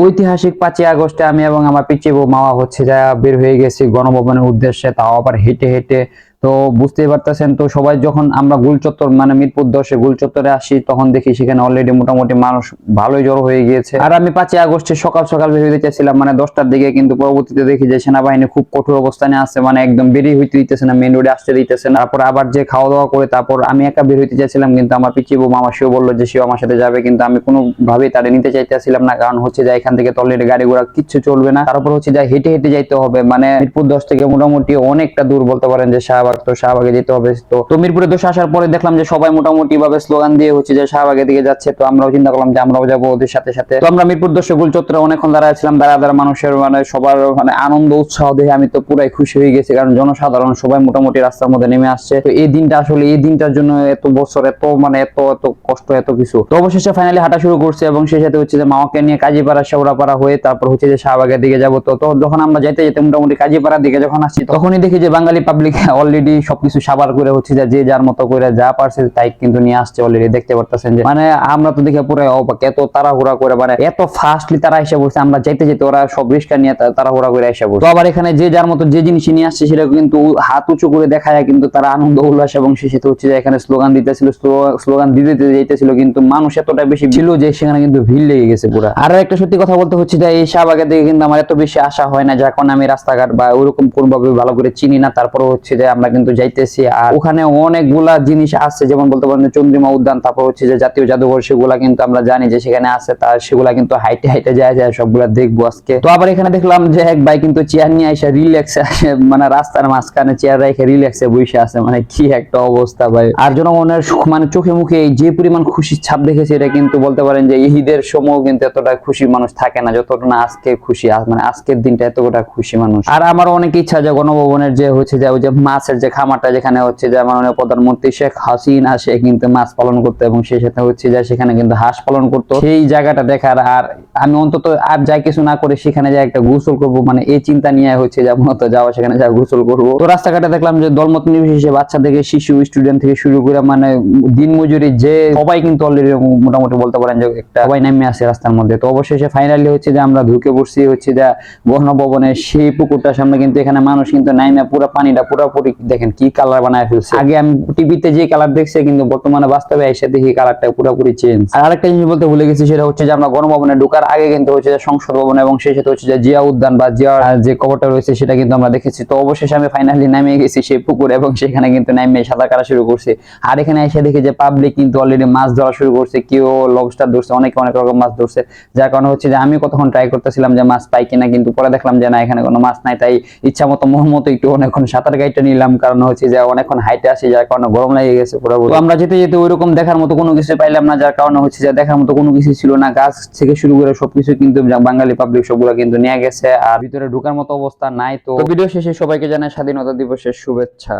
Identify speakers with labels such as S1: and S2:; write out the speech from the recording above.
S1: ঐতিহাসিক পাঁচই আগস্টে আমি এবং আমার পিচি বউ মামা হচ্ছে যা বের হয়ে গেছি গণভবনের উদ্দেশ্যে, তাও আবার হেঁটে হেঁটে তো বুঝতেই পারতেছেন, তো সবাই যখন আমরা গুলচত্বর মানে মিরপুর দশে গুলচত্বরে আসি, তখন দেখি সেখানে অলরেডি মোটামুটি মানুষ ভালোই জড়ো হয়ে গিয়েছে। আর আমি পাঁচই আগস্টে সকাল সকাল হইতে চাইছিলাম মানে দশটার দিকে, কিন্তু পরবর্তীতে দেখি যে সেনাবাহিনী খুব কঠোর অবস্থানে আছে মানে একদম বেরিয়ে হইতে দিতেছে না মেন রোডে আসতে দিতেছে না। তারপর আবার যে খাওয়া দাওয়া করে, তারপর আমি একা বের হইতে চাইছিলাম, কিন্তু আমার পিছিয়ে বউ মামা সেও বলল যে সেও আমার সাথে যাবে, কিন্তু আমি কোনো ভাবেই তারে নিতে চাইতেছিলাম না, কারণ হচ্ছে যে এখান থেকে তো অলরেডি গাড়ি ঘোড়া কিচ্ছু চলবে না। তারপর হচ্ছে যে হেঁটে হেঁটে যাইতে হবে মানে মিরপুর দশ থেকে মোটামুটি অনেকটা দূর বলতে পারেন যে শাহবাগ তো শাহবাগে যেতে হবে। তো তো মিরপুরে দোষ আসার পরে দেখলাম যে সবাই মোটামুটি ভাবে স্লোগান দিয়ে হচ্ছে যে শাহবাগের দিকে যাচ্ছে, তো আমরাও চিন্তা করলাম যে আমরাও যাব ওদের সাথে সাথে। তো আমরা মিরপুর গুল চত্বরে অনেকক্ষণ দাঁড়ায় ছিলাম দাঁড়া দাঁড়া মানুষের মানে সবার মানে আনন্দ, উৎসাহ দেখে আমি তো পুরাই খুশি হয়ে গেছি, কারণ জনসাধারণ সবাই মোটামুটি রাস্তার মধ্যে নেমে আসছে। তো এই দিনটা আসলে, এই দিনটার জন্য এত বছর, এত মানে এত এত কষ্ট, এত কিছু। তো অবশেষে ফাইনালি হাঁটা শুরু করছে এবং সেই সাথে হচ্ছে যে মামাকে নিয়ে কাজীপাড়া, শেওড়াপাড়া হয়ে তারপর হচ্ছে যে শাহবাগের দিকে যাব। তো যখন আমরা যাইতে যেতে মোটামুটি কাজীপাড়ার দিকে যখন আসছি, তখনই দেখি যে বাঙালি পাবলিক অলরেডি সবকিছু সাবার করে হচ্ছে যে যার মতো করে যা পারছে তাই কিন্তু নিয়ে আসছে অলরেডি দেখতে পারতেছেন যে। মানে আমরা তো দেখে পুরো অবাক, এত তাড়াহুড়া করে মানে এত ফাস্টলি তারা এসে বলছে আমরা যাইতে যেতে ওরা সব রিস্কা নিয়ে তাড়াহুড়া করে এসে বলছে তো আবার এখানে যে যার মতো যে জিনিস নিয়ে আসছে সেটা কিন্তু হাত উঁচু করে দেখা যায়, কিন্তু তারা আনন্দ, উল্লাস এবং সাথে হচ্ছে যে, এখানে স্লোগান দিতেছিল স্লোগান দিতে দিতে যাইতেছিল, কিন্তু মানুষ এতটা বেশি ছিল যে, সেখানে কিন্তু ভিড় লেগে গেছে পুরো। আর একটা সত্যি কথা বলতে হচ্ছে যে, এই শাহবাগের দিকে কিন্তু আমার এত বেশি আশা হয় না কারণে আমি রাস্তাঘাট বা ওরকম কোনোভাবে ভালো করে চিনি না তারপরে হচ্ছে যে, আমরা কিন্তু যাইতেছি। আর ওখানে অনেকগুলা জিনিস আছে, যেমন বলতে পারেন চন্দ্রিমা উদ্যান, তারপর হচ্ছে যে জাতীয় জাদুঘর, সেগুলা কিন্তু আমরা জানি যে সেখানে আছে তার সেগুলা কিন্তু হাইটে হাইটে যায় যায়, সবগুলা দেখব আজকে। তো আবার এখানে দেখলাম যে এক ভাই কিন্তু চেয়ার নিয়ে এসে রিল্যাক্স মানে রাস্তার মাঝখানে চেয়ার রেখে রিল্যাক্সে বসে আছে মানে কি একটা অবস্থা ভাই। আর জনগণের মানে চোখে মুখে যে পরিমাণ খুশির ছাপ দেখেছে, এটা কিন্তু বলতে পারেন যে ঈদের সময় কিন্তু এতটা খুশি মানুষ থাকে না, যতটা না আজকে খুশি মানে আজকের দিনটা এতটা খুশি মানুষ। আর আমার অনেক ইচ্ছা যে গণভবনের যে হচ্ছে যে ওই যে মাছের যে খামারটা যেখানে হচ্ছে যে মাননীয় প্রধানমন্ত্রী শেখ হাসিনা, সে কিন্তু মাছ পালন করতো এবং সেই সাথে হচ্ছে যে সেখানে কিন্তু হাঁস পালন করতো। সেই জায়গাটা দেখার আর আমি অন্তত আর যাই কিছু না করে সেখানে যে একটা গোসল করব মানে এই চিন্তা নিয়ে হচ্ছে যে মূলত যাওয়া, সেখানে যা গোসল করব। তো রাস্তাঘাটে দেখলাম যে দলমত নির্বিশেষে বাচ্চা থেকে শিশু স্টুডেন্ট থেকে শুরু করে মানে দিন মজুরি যে সবাই কিন্তু অলরেডি মোটামুটি বলতে পারেন যে একটা সবাই নামে আসে রাস্তার মধ্যে। তো অবশেষে ফাইনালি হচ্ছে যে আমরা ঢুকে পড়ছি হচ্ছে যে গণভবনের সেই পুকুরটার সামনে কিন্তু এখানে মানুষ কিন্তু নাইমে পুরো পানিটা পুরোপুরি দেখেন কি কালার বানায় ফেলছে। আগে আমি টিভিতে যে কালার দেখছি কিন্তু বর্তমানে বাস্তবে এসে দেখি কালারটা পুরোপুরি চেঞ্জ আর আরেকটা জিনিস বলতে ভুলে গেছি, সেটা হচ্ছে যে আমরা গণভবনে ঢোকার আগে কিন্তু হচ্ছে যে সংসদ ভবন এবং সেই সাথে হচ্ছে যে জিয়া উদ্যান বা আহ, যে কবরটা রয়েছে সেটা কিন্তু আমরা দেখেছি। তো অবশেষে আমি ফাইনালি নামিয়ে গেছি সেই পুকুর এবং সেখানে কিন্তু নামিয়ে সাঁতার কাটা শুরু করছি। আর এখানে এসে দেখি যে পাবলিক কিন্তু অলরেডি মাছ ধরা শুরু করছে কেউ লবস্টার ধরছে অনেকে অনেক রকম মাছ ধরছে। যার কারণে হচ্ছে যে আমি কতক্ষণ ট্রাই করতেছিলাম যে মাছ পাই কিনা কিন্তু পরে দেখলাম যে না এখানে কোনো মাছ নাই। তাই ইচ্ছা মতো মোহ মতো একটু অনেকক্ষণ সাঁতার গাইটা নিলাম কারণ হচ্ছে যে অনেকক্ষণ হাইটে আসি যার কারণে গরম লেগে গেছে পুরোপুরি। আমরা যেতে যেতে ওইরকম দেখার মতো কোনো কিছু পাইলাম না যার কারণে হচ্ছে যে দেখার মতো কোনো কিছু ছিল না। গাছ থেকে শুরু করে সবকিছু কিন্তু বাঙালি পাবলিক সবগুলো কিন্তু নিয়ে গেছে, আর ভিতরে ঢোকার মতো অবস্থা নাই। তো ভিডিও শেষে সবাইকে জানাই স্বাধীনতা দিবসের শুভেচ্ছা।